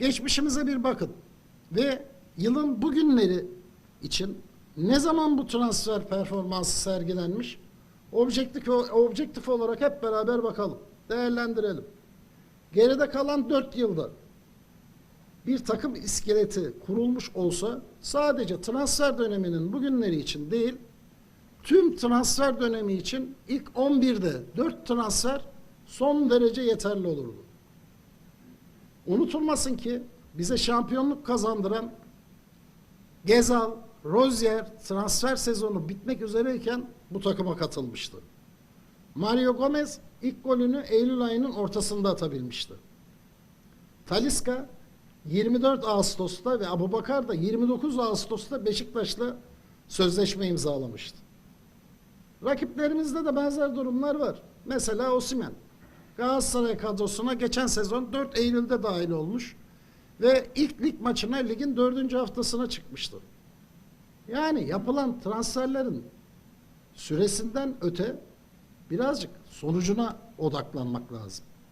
Geçmişimize bir bakın ve yılın bugünleri için ne zaman bu transfer performansı sergilenmiş? Objektif, objektif olarak hep beraber bakalım, değerlendirelim. Geride kalan 4 yılda bir takım iskeleti kurulmuş olsa sadece transfer döneminin bugünleri için değil, tüm transfer dönemi için ilk 11'de 4 transfer son derece yeterli olurdu. Unutulmasın ki bize şampiyonluk kazandıran Gezal, Rozier transfer sezonu bitmek üzereyken bu takıma katılmıştı. Mario Gomez ilk golünü Eylül ayının ortasında atabilmişti. Taliska 24 Ağustos'ta ve Abubakar da 29 Ağustos'ta Beşiktaş'la sözleşme imzalamıştı. Rakiplerimizde de benzer durumlar var. Mesela Osimhen. Galatasaray kadrosuna geçen sezon 4 Eylül'de dahil olmuş ve ilk lig maçına ligin 4. haftasına çıkmıştı. Yani yapılan transferlerin süresinden öte birazcık sonucuna odaklanmak lazım.